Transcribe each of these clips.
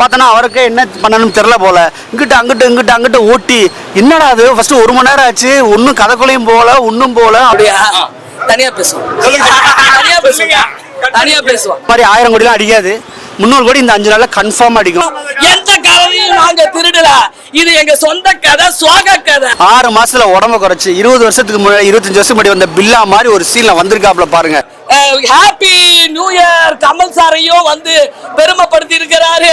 பார்த்தோன்னா அவருக்கு என்ன பண்ணணும்னு தெரில போல. இங்கிட்டு அங்கிட்டு இங்கிட்டு அங்கிட்டு ஓட்டி என்னடா அது ஃபர்ஸ்ட் ஒரு மணி நேரம் ஆச்சு ஒன்றும் கதைக்குள்ளையும் போகல ஒன்றும் போகல. அப்படியே அப்படியா தனியா பேசுவோம். தனியா பேசுவோம். தனியா பேசுவோம். மாதிரி ஆயிரம் கோடிலாம் அடிக்காது. முந்நூறு கோடி இந்த அஞ்சு நாள்ல கன்ஃபார்ம் அடிக்கும். எந்த கதையும் நாங்க திருடல. இது எங்க சொந்த கதை சுவாக கதை. ஆறு மாசத்துல உடம்ப குறைச்சு இருபது வருஷத்துக்கு முன்னாடி இருபத்தஞ்சு வருஷம் முன்னாடி வந்த பில்லா மாதிரி ஒரு சீன்ல வந்திருக்காப்ல பாருங்க. ஹாப்பி நியூ இயர் கமல் சாரையும் வந்து பெருமைப்படுத்தி இருக்கிறாரு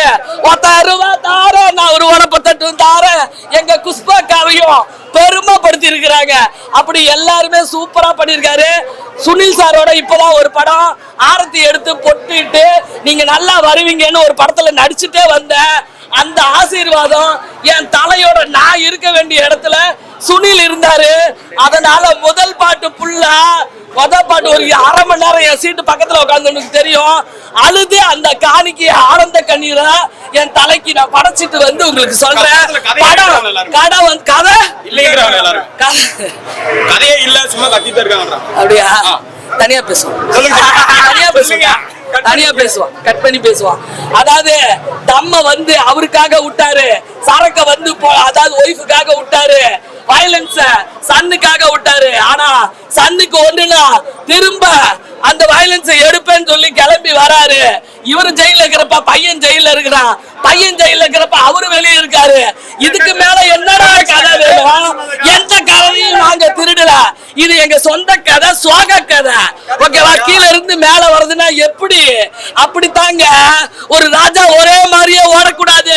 ரூபாய் தாரேன் நான் ஒரு உடப்பத்தட்டு தாரேன் எங்க குஷ்பாக்காவையும் பெருமைப்படுத்தி இருக்கிறாங்க அப்படி எல்லாருமே சூப்பரா பண்ணியிருக்காரு. சுனில் சாரோட இப்பதான் ஒரு படம் ஆரத்தி எடுத்து பொட்டிட்டு நீங்க நல்லா வருவீங்கன்னு ஒரு படத்துல நடிச்சுட்டே வந்தேன். அந்த ஆசீர்வாதம் என் தலையோட நான் இருக்க வேண்டிய இடத்துல சுனில் இருந்தாரு. அதனால முதல் பாட்டு ஃபுல்லா முதல் பாட்டு ஒரு அரை மணி நேரம் என் சீட்டு பக்கத்துல உட்காந்து தெரியும். அழுது அந்த காணிக்கை ஆனந்த கண்ணீரை என் தலைக்கு நான் படைச்சிட்டு வந்து உங்களுக்கு சொல்றேன். படம். கதை வந்து கதை? இல்லைங்கிறாங்க எல்லாரும். கதை. கதையே இல்ல சும்மா கத்திட்டு இருக்காங்கன்றான் அப்படியா? தனியா சொல்லுங்க. தனியா பேசுவான் கட் பண்ணி பேசுவான் அதாவது தம்ம வந்து அவருக்காக விட்டாரு. சரக்க வந்து அதாவது ஒய்ஃபுக்காக விட்டாரு. வயலன்ஸ சன்னுக்காக விட்டாரு. ஆனா சன்னுக்கு ஒண்ணுனா திரும்ப அந்த வயலன்ஸை எடுப்பேன்னு சொல்லி கிளம்பி வராரு. இவரு ஜெயில இருக்கிறப்ப பையன் ஜெயில இருக்கிறான். பையன் ஜெயில இருக்கிறப்ப அவரு வெளியே இருக்காரு. இதுக்கு மேல என்னடா கதை வேணும் எந்த கதையும் நாங்க திருடல இது எங்க சொந்த கதை சுவாக கதை. ஓகேவா? கீழ இருந்து மேல வருதுன்னா எப்படி? அப்படித்தாங்க. ஒரு ராஜா ஒரே மாதிரியே ஓடக்கூடாது.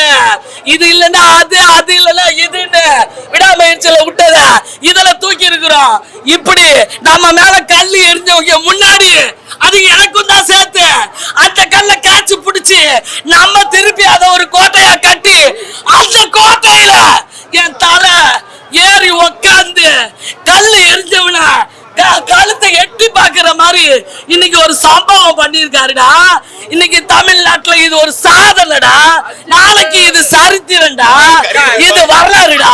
இது இல்லைன்னா அது அது இல்லைன்னா இதுன்னு விடாமுயற்சியில விட்டத இதுல தூக்கி இருக்கிறோம். இப்படி நம்ம மேல கல் எரிஞ்சவங்க முன்னாடி அது எனக்கும் தான் சேர்த்து. அந்த கல்ல காய்ச்சி பிடிச்சி நம்ம திருப்பி அதை ஒரு கோட்டையா கட்டி அந்த கோட்டையில என் தலை ஏறி உக்காந்து கல் எரிஞ்சவன க- கழுத்தை எட்டி பாக்குற மாதிரி இன்னைக்கு ஒரு சம்பவம் பண்ணிருக்காருடா இன்னைக்கு தமிழ்நாட்டுல இது ஒரு சாதனைடா. நாளைக்கு இது சரித்திரம்டா. இது வரலாறுடா.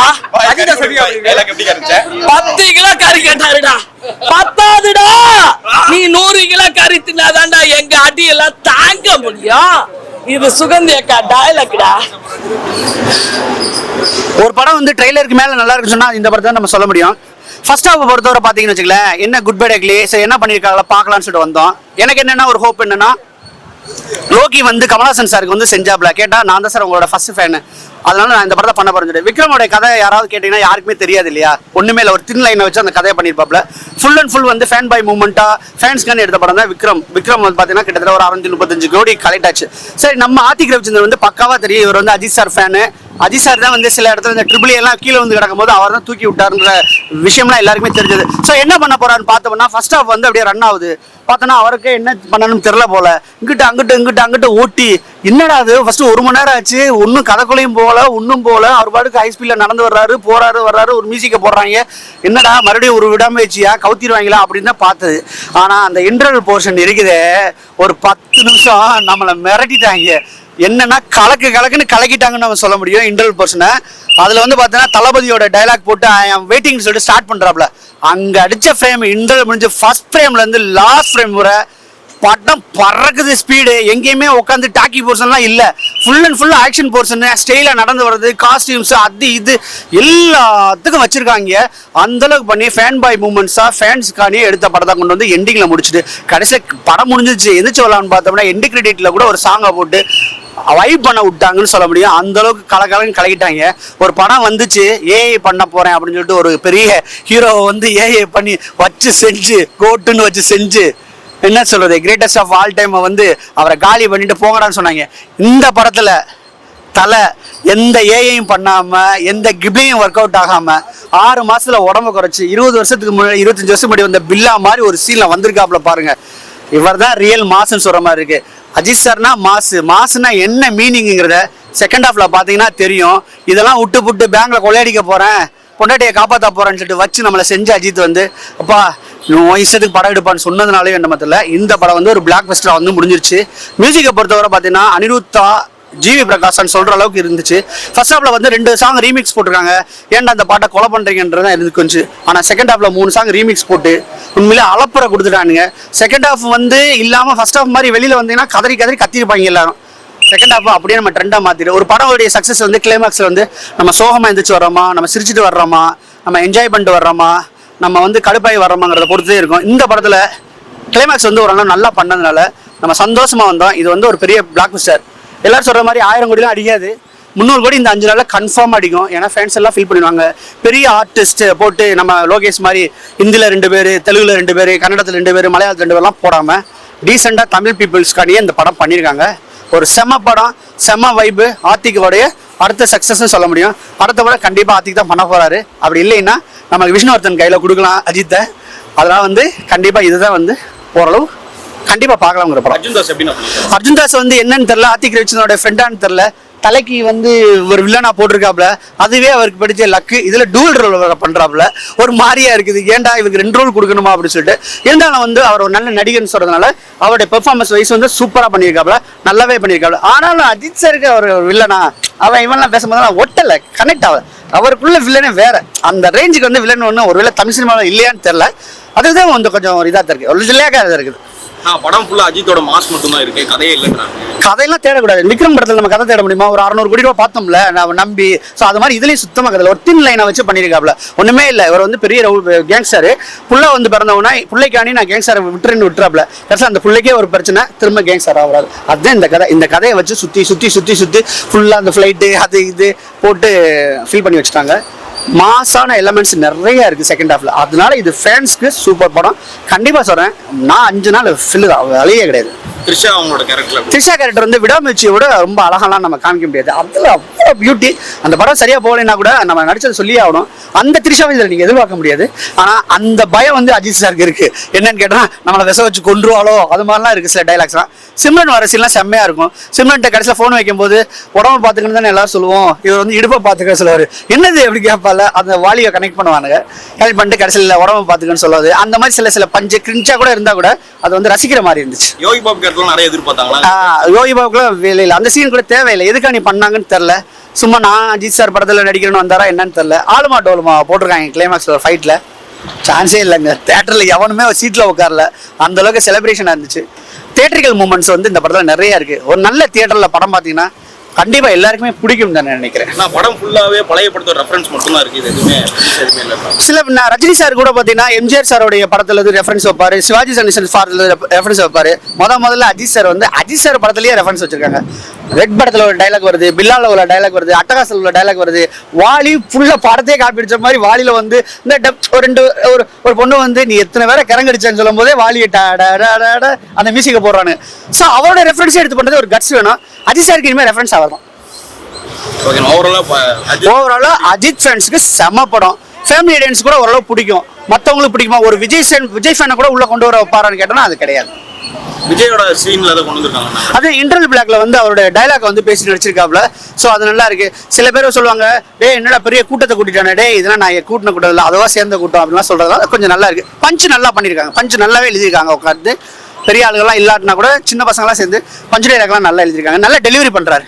பத்து கிலோ கறி கேட்டாருடா. பத்தாதுடா. நீ நூறு கிலோ கறி தின்னாதான்டா எங்க அடியெல்லாம் தாங்க முடியும். இது சுகந்தி அக்கா டயலாக்டா ஒரு படம் வந்து ட்ரெய்லருக்கு மேல நல்லா இருக்குன்னு சொன்னா இந்த படத்தை நம்ம சொல்ல முடியும். ஃபர்ஸ்ட் ஹாஃப் பொறுத்தவரை பார்த்தீங்கன்னு வச்சுக்கலேன் என்ன குட் பை டக்லி சரி என்ன பண்ணியிருக்காங்களா பார்க்கலாம்னு சொல்லிட்டு வந்தோம். எனக்கு என்னென்னா ஒரு ஹோப் என்னன்னா லோகி வந்து கமலஹாசன் சாருக்கு வந்து செஞ்சாப்ல. கேட்டால் நான் தான் சார் உங்களோட ஃபர்ஸ்ட் ஃபேனு அதனால நான் இந்த படத்தை பண்ண போறேன் விக்ரமோட கதை யாராவது கேட்டீங்கன்னா யாருக்குமே தெரியாது இல்லையா? ஒண்ணுமே இல்லை. ஒரு தின் லைனை வச்சு அந்த கதையை பண்ணியிருப்பாப்ல. ஃபுல் அண்ட் ஃபுல் வந்து ஃபேன் பை மூமெண்ட்டா ஃபேன்ஸ்கான எடுத்த படம் தான் விக்ரம். விக்ரம் வந்து பார்த்தீங்கன்னா கிட்டத்தட்ட ஒரு அறுநூத்தி முப்பத்தஞ்சு கோடி கலெக்ட் ஆச்சு. சரி நம்ம ஆர்த்திக் ரவிச்சந்திரன் வந்து பக்காவா தெரியும். இவர் வந்து அஜித் சார் ஃபேனு அதிசார் தான் வந்து சில இடத்துல இந்த ட்ரிபிள் எல்லாம் கீழே வந்து கிடக்கும் போது அவர் தான் தூக்கி விட்டாருன்ற விஷயம்லாம் எல்லாருக்குமே தெரிஞ்சது. ஸோ என்ன பண்ண போறாருன்னு பார்த்தோம்னா ஃபர்ஸ்ட் ஆஃப் வந்து அப்படியே ரன் ஆகுது. பார்த்தோன்னா அவருக்கு என்ன பண்ணணும்னு தெரில போல. இங்கிட்டு அங்கிட்டு இங்கிட்டு அங்கிட்டு ஓட்டி. என்னடா அது? ஃபர்ஸ்ட் ஒரு மணி நேரம் ஆச்சு. ஒன்றும் கதைக்குள்ளையும் போகல ஒன்றும் போகல. அவர் பாட்டுக்கு ஹை ஸ்பீடில் நடந்து வர்றாரு போறாரு வர்றாரு ஒரு மியூசிக்கை போடுறாங்க. என்னடா மறுபடியும் ஒரு விடாமுயற்சியா? கவுத்திடுவாங்களா? அப்படின்னு தான் பார்த்தது. ஆனால் அந்த இன்டர்வல் போர்ஷன் இருக்குதே. ஒரு பத்து நிமிஷம் நம்மளை மிரட்டிட்டாங்க. என்னன்னா கலக்கு கலக்குன்னு கலக்கிட்டாங்கன்னு நம்ம சொல்ல முடியும் இன்டர்வல் போர்ஷனை அதில் வந்து பார்த்தீங்கன்னா தளபதியோட டைலாக் போட்டு ஐ ஆம் வெயிட்டிங் சொல்லிட்டு ஸ்டார்ட் பண்ணுறாப்ல அங்கே அடித்த ஃப்ரேம் இன்டர்வல் முடிஞ்சு ஃபர்ஸ்ட் ஃப்ரேம்லேருந்து லாஸ்ட் ஃப்ரேம் வரை படம் பறக்குது ஸ்பீடு எங்கேயுமே உட்காந்து டாக்கி போர்ஷன்லாம் இல்லை. Full and full action portion ஸ்டைலாக நடந்து வர்றது காஸ்டியூம்ஸ் அது இது எல்லாத்துக்கும் வச்சுருக்காங்க. அந்தளவுக்கு பண்ணி ஃபேன் பாய் மூமெண்ட்ஸாக ஃபேன்ஸ்க்கானே எடுத்த படத்தை கொண்டு வந்து எண்டிங்கில் முடிச்சுட்டு கடைசியில் படம் முடிஞ்சிச்சு எந்திரிச்சு வரலான்னு பார்த்தோம்னா எண்டு கிரெடிட்டில் கூட ஒரு சாங்கை போட்டு வைப் பண்ண விட்டாங்கன்னு சொல்ல முடியும். அந்த அளவுக்கு கலகலன்னு கலக்கிட்டாங்க ஒரு படம் வந்துச்சு ஏஐ பண்ண போறேன் அப்படின்னு சொல்லிட்டு ஒரு பெரிய ஹீரோவை வந்து ஏஐ பண்ணி வச்சு செஞ்சு கோட்டுன்னு வச்சு செஞ்சு என்ன சொல்றது கிரேட்டஸ்ட் ஆஃப் ஆல் டைம் வந்து அவரை காலி பண்ணிட்டு போங்கடான்னு சொன்னாங்க. இந்த படத்துல தலை எந்த ஏஐயும் பண்ணாம எந்த கிப்ளையும் ஒர்க் அவுட் ஆகாம ஆறு மாசத்துல உடம்ப குறைச்சு இருபது வருஷத்துக்கு முன்னாடி இருபத்தஞ்சு வருஷம் முன்னாடி வந்த பில்லா மாதிரி ஒரு சீன்ல வந்திருக்காப்ல பாருங்க. இவர் தான் ரியல் மாசுன்னு சொல்ற மாதிரி இருக்கு. அஜித் சார்னா மாசு. மாசுனா என்ன மீனிங்கிறத செகண்ட் ஹாஃப்ல பாத்தீங்கன்னா தெரியும். இதெல்லாம் விட்டு புட்டு பேங்க்ல கொள்ளையடிக்க போறேன். பொண்டாட்டியை காப்பாற்ற போறேன்னு சொல்லிட்டு வச்சு நம்மளை செஞ்ச அஜித் வந்து அப்பா நீ இஷ்டத்துக்கு படம் எடுப்பான்னு சொன்னதுனாலே என்ன மத்தில இந்த படம் வந்து ஒரு பிளாக் பஸ்டரா வந்து முடிஞ்சிருச்சு. மியூசிக்கை பொறுத்தவரை பார்த்தீங்கன்னா அனிருத்தா ஜிவி பிரகாஷன் சொல்கிற அளவுக்கு இருந்துச்சு. ஃபர்ஸ்ட் ஹாஃபில் வந்து ரெண்டு சாங் ரீமிக்ஸ் போட்டிருக்காங்க. ஏன்டா அந்த பாட்டை கொலை பண்ணுறீங்கன்றதா இருந்து கொஞ்சம். ஆனால் செகண்ட் ஹாஃபில் மூணு சாங் ரீமிக்ஸ் போட்டு உண்மையிலே அலப்புற கொடுத்துட்டானுங்க. செகண்ட் ஹாஃப் வந்து இல்லாமல் ஃபர்ஸ்ட் ஹாஃப் மாதிரி வெளியில் வந்தீங்கன்னா கதறி கதறி கத்திருப்பாங்க எல்லாரும். செகண்ட் ஹாஃப் அப்படியே நம்ம ட்ரெண்டாக மாற்றிடு ஒரு படவுடைய சக்ஸஸ் வந்து கிளைமேக்ஸில் வந்து நம்ம சோகமாக எந்திரிச்சு வர்றோமா நம்ம சிரிச்சிட்டு வர்றோமா நம்ம என்ஜாய் பண்ணிட்டு வர்றோமா நம்ம வந்து கடுப்பாகி வர்றோமாங்கிறத பொறுத்தே இருக்கும். இந்த படத்தில் கிளைமாக்ஸ் வந்து ஒரு நல்லா பண்ணதுனால நம்ம சந்தோஷமாக வந்தோம். இது வந்து ஒரு பெரிய பிளாக் பஸ்டர் எல்லாரும் சொல்ற மாதிரி ஆயிரம் கோடிலாம் அடிக்காது. முந்நூறு கோடி இந்த அஞ்சு நாளில் கன்ஃபார்ம் அடிக்கும். ஏன்னா ஃபேன்ஸ் எல்லாம் ஃபீல் பண்ணுவாங்க பெரிய ஆர்டிஸ்ட் போட்டு நம்ம லோகேஷ் மாதிரி ஹிந்தியில் ரெண்டு பேர் தெலுங்குல ரெண்டு பேர் கன்னடத்தில் ரெண்டு பேர் மலையாளத்தில் ரெண்டு பேர்லாம் போடாமல் டீசெண்டாக தமிழ் பீப்புள்ஸ்க்கானியே இந்த படம் பண்ணியிருக்காங்க. ஒரு செம படம் செம வைப்பு ஆத்திக்கோடைய அடுத்த சக்ஸஸ்ன்னு சொல்ல முடியும். அடுத்த படம் கண்டிப்பாக ஆர்த்திக் தான் பண்ண போகிறாரு அப்படி இல்லைன்னா நமக்கு விஷ்ணுவர்தன் கையில் கொடுக்கலாம் அஜித்தை. அதெல்லாம் வந்து கண்டிப்பாக இதுதான் வந்து ஓரளவு கண்டிப்பாக பார்க்கலாங்கிற படம். அர்ஜுன் தாஸ் எப்படி பண்ணிருக்காரு அர்ஜுன் தாஸ் வந்து என்னன்னு தெரியல ஆத்திக் ரவிச்சனோட ஃப்ரெண்டான்னு தெரியல. தலைக்கு வந்து ஒரு வில்லனா போட்டிருக்காப்ல அதுவே அவருக்கு படிச்ச லக்கு இதுல டூல் ரோல் பண்றாப்ல ஒரு மாதிரியா இருக்குது. ஏன்டா இவருக்கு ரெண்டு ரோல் கொடுக்கணுமா அப்படின்னு சொல்லிட்டு. இருந்தாலும் வந்து அவர் ஒரு நல்ல நடிகர்னு சொல்றதுனால அவருடைய பெர்ஃபார்மன்ஸ் வைஸ் வந்து சூப்பரா பண்ணியிருக்காப்ல நல்லாவே பண்ணியிருக்காப்ல ஆனாலும் அஜித் சாருக்கு அவர் வில்லனா அவன் இவன்லாம் பேசும்போது ஒட்டல. கனெக்ட் ஆகல. அவருக்குள்ள வில்லனே வேற. அந்த ரேஞ்சுக்கு வந்து வில்லன் ஒன்று ஒருவேளை தமிழ் சினிமாவில் இல்லையான்னு தெரியல. அதுதான் வந்து கொஞ்சம் ஒரு இதாக இருக்கு. ஒரு ஜில்லையாக இருக்குது. ஆ படம் ஃபுல்லா அஜித்தோட மாஸ் மட்டும் தான் இருக்கு கதையே இல்லைன்றாங்க. கதையெல்லாம் தேடக்கூடாது. விக்ரம் படத்துல நம்ம கதை தேட முடியுமா? ஒரு அறநூறு கோடி ரூபாய் பார்த்தோம்ல நம்ம நம்பி. ஸோ அது மாதிரி இதுலயும் சுத்தமா கதை. ஒரு தின் லைனை வச்சு பண்ணியிருக்காப்ல. ஒண்ணுமே இல்லை. இவர் வந்து பெரிய கேங்ஸ்டர் புள்ள வந்து பிறந்தவனா பிள்ளைக்காண்டி நான் கேங்ஸ்டரை விட்டுருன்னு விட்டுறாப்ல. கடைசியில் அந்த பிள்ளைக்கே ஒரு பிரச்சனை திரும்ப கேங்ஸ்டர் ஆகுறாரு. அதுதான் இந்த கதை. இந்த கதையை வச்சு சுத்தி சுத்தி சுத்தி சுத்தி ஃபுல்லா அந்த ஃப்ளைட்டு அது இது போட்டு ஃபில் பண்ணி வச்சுட்டாங்க. மாசான எலமெண்ட்ஸ் நிறைய இருக்கு செகண்ட் ஹாஃப்ல அதனால இது ஃபேன்ஸ்க்கு சூப்பர் படம். கண்டிப்பா சொல்றேன் நான் அஞ்சு நாள் ஃபில்லு தான். வழியே கிடையாது. த்ரிஷா அவங்களோட கேரக்டர் த்ரிஷா கேரக்டர் வந்து விடாமுயற்சியோட ரொம்ப அழகாலாம் நம்ம காமிக்க முடியாது. அதில் அவ்வளோ பியூட்டி அந்த படம் சரியா போகலைன்னா கூட நம்ம நடிச்சது சொல்லியே ஆகணும். அந்த த்ரிஷாவை இதில் நீங்கள் எதிர்பார்க்க முடியாது. ஆனால் அந்த பயம் வந்து அஜித் சாருக்கு இருக்கு. என்னன்னு கேட்டால் நம்மளை விச வச்சு கொண்டுருவாளோ அது மாதிரிலாம் இருக்கு சில டைலாக்ஸ்லாம் சிம்ரன் வர சீன்லாம் செம்மையா இருக்கும். சிம்ரன்ட்ட கடைசியில் ஃபோன் வைக்கும்போது உடம்பு பார்த்துக்கணும் தானே எல்லாரும் சொல்லுவோம். இவர் வந்து இடுப்பை பார்த்துக்க சொல்லுவார். என்னது எப்படி கேட்பால அந்த வாலியை கனெக்ட் பண்ணுவானுங்க. கனெக்ட் பண்ணிட்டு கடைசியில் உடம்பு பார்த்துக்கன்னு சொல்லுவாது அந்த மாதிரி சில சில பஞ்சு கிரிஞ்சா கூட இருந்தா கூட அது வந்து ரசிக்கிற மாதிரி இருந்துச்சு. யோகி பாபு கேரக்டர்லாம் நிறைய எதிர்பார்த்தாங்களா? யோகி பாபுக்குலாம் வேலை இல்லை. அந்த சீன் கூட தேவையில்லை. எதுக்காக நீ பண்ணாங்கன்னு தெரில சும்மா நான் அஜித் சார் படத்தில் நடிக்கிறேன்னு வந்தாரா என்னன்னு தெரில ஆளுமா டோலுமா போட்டிருக்காங்க கிளைமேக்ஸில் ஃபைட்டில் சான்ஸே இல்லைங்க. தேட்டரில் எவனுமே சீட்டில் உட்காரல. அந்த அளவுக்கு செலிப்ரேஷனாக இருந்துச்சு. தேட்டரிக்கல் மூமெண்ட்ஸ் வந்து இந்த படத்தில் நிறைய இருக்குது ஒரு நல்ல தியேட்டரில் படம் பார்த்தீங்கன்னா கண்டிப்பாக எல்லாருக்குமே பிடிக்கும் தான் நான் நினைக்கிறேன். நான் படம் ஃபுல்லாவே பழைய படத்தோட ரெஃபரன்ஸ் மட்டும் தான் இருக்கு இது எதுவுமே எதுவுமே இல்லை. சில நான் ரஜினி சார் கூட பார்த்தீங்கன்னா எம்ஜிஆர் சாரோடைய படத்துல இருந்து ரெஃபரன்ஸ் வைப்பாரு சிவாஜி கணேசன் ஃபார்ல ரெஃபரன்ஸ் வைப்பாரு. முத முதல்ல அஜித் சார் வந்து அஜித் சார் படத்துலயே ரெஃபரன்ஸ் வச்சிருக்காங்க. ரெட் படத்துல ஒரு டைலாக் வருது பில்லால உள்ள டைலாக் வருது அட்டகாசல் உள்ள டைலாக் வருது. வாலி ஃபுல்லா படத்தையே காப்பி அடிச்ச மாதிரி வாலில வந்து இந்த டப் ஒரு ரெண்டு ஒரு ஒரு பொண்ணு வந்து நீ எத்தனை பேரை கரங்கடிச்சேன்னு சொல்லும் போதே வாலியை அந்த மியூசிக்கை போடுறானு. ஸோ அவரோட ரெஃபரன்ஸ் எடுத்து பண்றது ஒரு கட்ஸ் வேணும். அஜித் சாருக்கு இனிமேல் ரெஃபரன்ஸ் அவர் தான் ஓவராலா அஜித் ஃபேன்ஸ்க்கு செம படம். ஃபேமிலி ஆடியன்ஸ் கூட ஓரளவு பிடிக்கும். மற்றவங்களுக்கு பிடிக்குமா? ஒரு விஜய் ஃபேன் விஜய் ஃபேனை கூட உள்ள கொண்டு வர வைப்பாரான்னு கேட்டோம்னா அது கிடையாது. விஜயோட சீன்ல அதை கொண்டு வந்திருக்காங்க. அது இன்டர்னல் பிளாக்ல வந்து அவருடைய டைலாக் வந்து பேசி நடிச்சிருக்காப்ல ஸோ அது நல்லா இருக்கு. சில பேர் சொல்லுவாங்க டேய் என்னடா பெரிய கூட்டத்தை கூட்டிட்டானே? டேய் இதெல்லாம் நான் கூட்டின கூட்டம் இல்லை. அதுவா சேர்ந்த கூட்டம். அப்படிலாம் சொல்றதுனால கொஞ்சம் நல்லா இருக்கு. பஞ்சு நல்லா பண்ணியிருக்காங்க பஞ்சு நல்லாவே எழுதியிருக்காங்க உட்காந்து பெரிய ஆளுகள்லாம் இல்லாட்டினா கூட சின்ன பசங்களாம் சேர்ந்து பஞ்சு டேரக்கெல்லாம் நல்லா எழுதியிருக்காங்க. நல்லா டெலிவரி பண்ணுறாரு